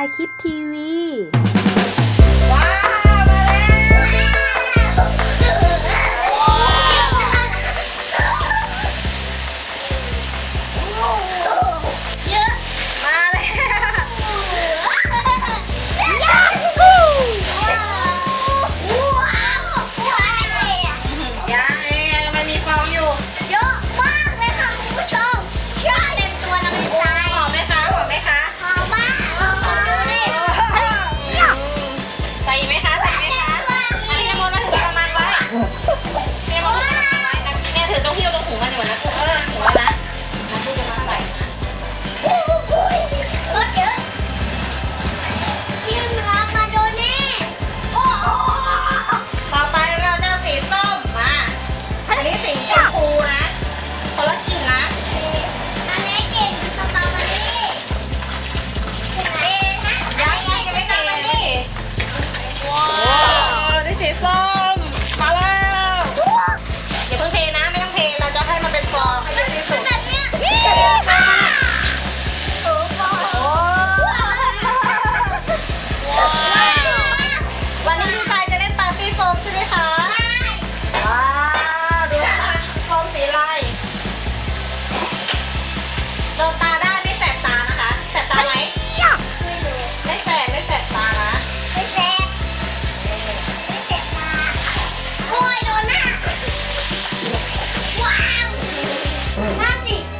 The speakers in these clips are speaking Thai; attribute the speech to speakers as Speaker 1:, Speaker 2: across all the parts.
Speaker 1: ายคิดทีวี
Speaker 2: Nothing.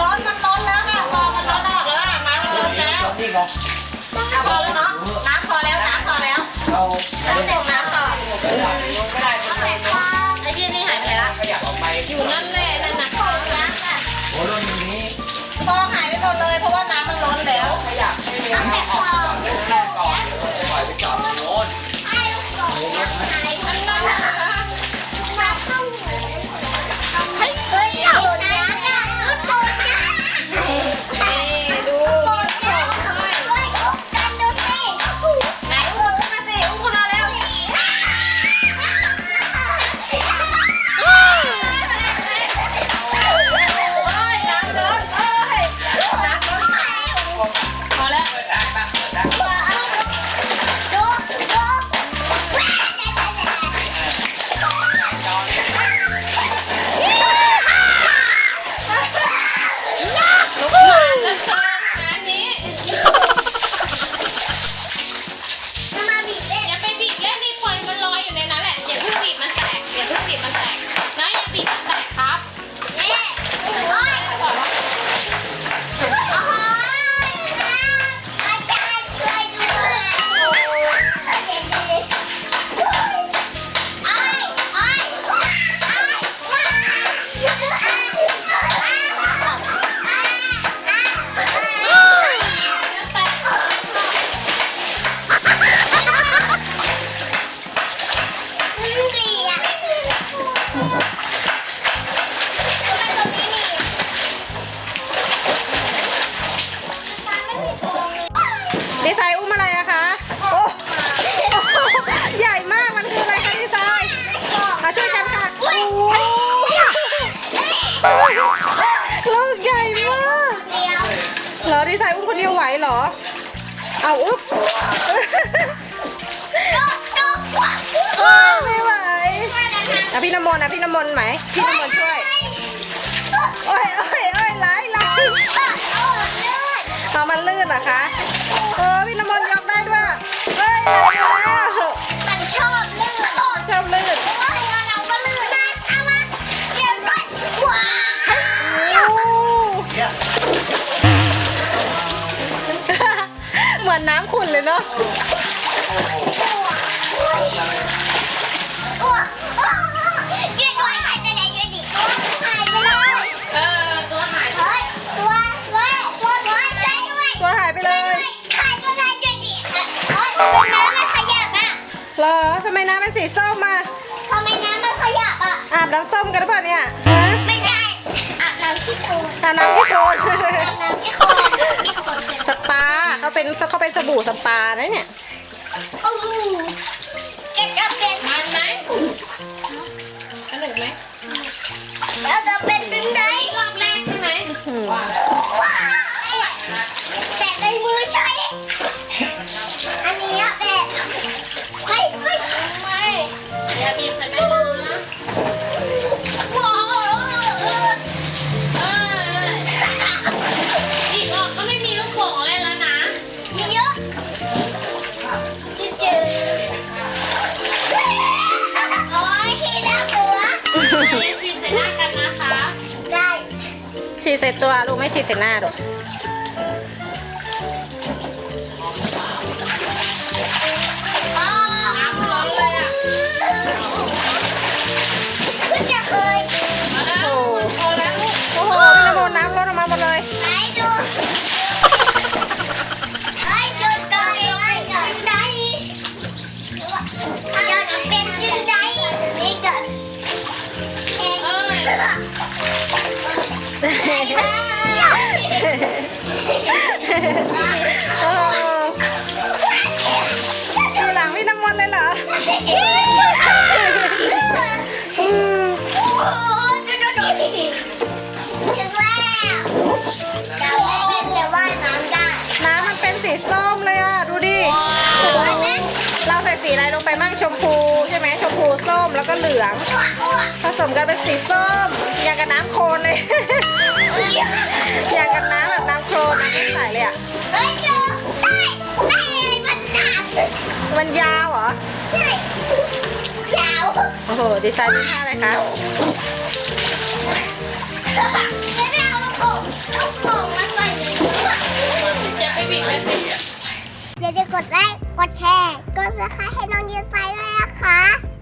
Speaker 2: ร้อนมันร้อนแล้วค่ะพอมันร้อนแล้วอะน้มันร้อนแล้วนี่ก็เอาแล้วน้ำพอแล้วน้ำพอแล้วน้ำเต็มน้ำ
Speaker 3: ก่อน
Speaker 2: เอาเส
Speaker 3: ร็จไอ้
Speaker 2: ที่นี่หายไปแล้วอยู่นั่นแหละ ไซน์อุ้มอะไรอะคะโอ้ใหญ่มา
Speaker 4: กมันคื
Speaker 2: ออะ
Speaker 3: ไร
Speaker 2: คะ
Speaker 4: ดีไซ
Speaker 2: น์มาช่ว
Speaker 4: ยกั
Speaker 3: นค่ะ
Speaker 4: โอ้
Speaker 2: ลูกใหญ่มากเหรอ
Speaker 1: ดีไซน์อุ้มคนเดียวไหวเหรอ เอาอุ๊บไม่ไหวอะพี่น้ำมนต์อะพี่น้ำมนต์ไหมพี่น้ำมนต์ช่วยโอ้ยโอ้ยโอ้ยไหลไหล อามันลื่นเหรอคะ เออพี่น้ำมนต์ยกได้ด้วยเอ้ยไหลไปแล้ว
Speaker 2: มันชอบลื่น
Speaker 1: ชอบลื่น
Speaker 2: ว่าเราก็ลื่นนะเอามาเก็บไว้ว้า
Speaker 1: โอ้เหมือนน้ำขุ่นเลยเนาะ
Speaker 2: เก็บไว้ใคร เหรอ
Speaker 1: ทำไมน้ำเป็นสีส้มมา
Speaker 2: ทำไมน้ำมันขยับอะ
Speaker 1: อาบน้ำส้มกันหรือเปล่าเนี่ยฮะ
Speaker 2: ไม่ใช่ อาบน้ำที่โคลน
Speaker 1: อาบน้ำที่โคลน
Speaker 2: อาบน้ำที่โคลนที่โคลน
Speaker 1: สปาเขาเป็นเขาเป็นสบู่สปานะเนี่ย
Speaker 2: โอ้
Speaker 5: ใส่
Speaker 1: ตัวลูกไม่ฉีดใส่หน้าลูก
Speaker 2: อ๋อ
Speaker 5: น้ำร้อนเลยอะ
Speaker 2: เพิ่งจะเคย
Speaker 5: มาแล้วพอแล้วลูก
Speaker 1: โอ้โหพี่น้ำมนต์น้ำลดออกมาหมดเลย
Speaker 2: อ้
Speaker 1: โหอยู่หลังพี่น้ำมนต์เลยเหรออืม
Speaker 2: โอ้ดูดูดูถึงแล้วเป็นแต่ว่าน้ำได้
Speaker 1: น้ำมันเป็นสีส้มเลยอะ ดูดิ เราใส่สีอะไรลงไปบ้างชมพูใช่ไหมชมพู ส้มแล้วก็เหลือง ผสมกันเป็นสีส้มอย่างกับน้ำโคลนเลย อย่างกับน้ำแบบน้ำโคลนน้ำใสเลยอะ
Speaker 2: เฮ้ยดูได้ได้อะไรมันหนา
Speaker 1: มันยาวเหรอ
Speaker 2: ใช่ยาว
Speaker 1: โอ้โห ดีไซน์เป็นท่าอะไรคะ
Speaker 2: จะได้เอาลูกโป่งลูกโป่งมาใส่ในนี้
Speaker 5: อย่าไปบีบแม่สิ
Speaker 2: อย่าลืมกดไลค์ กดแชร์ กดซับสไครต์ให้น้องเดียนไปด้วยนะคะ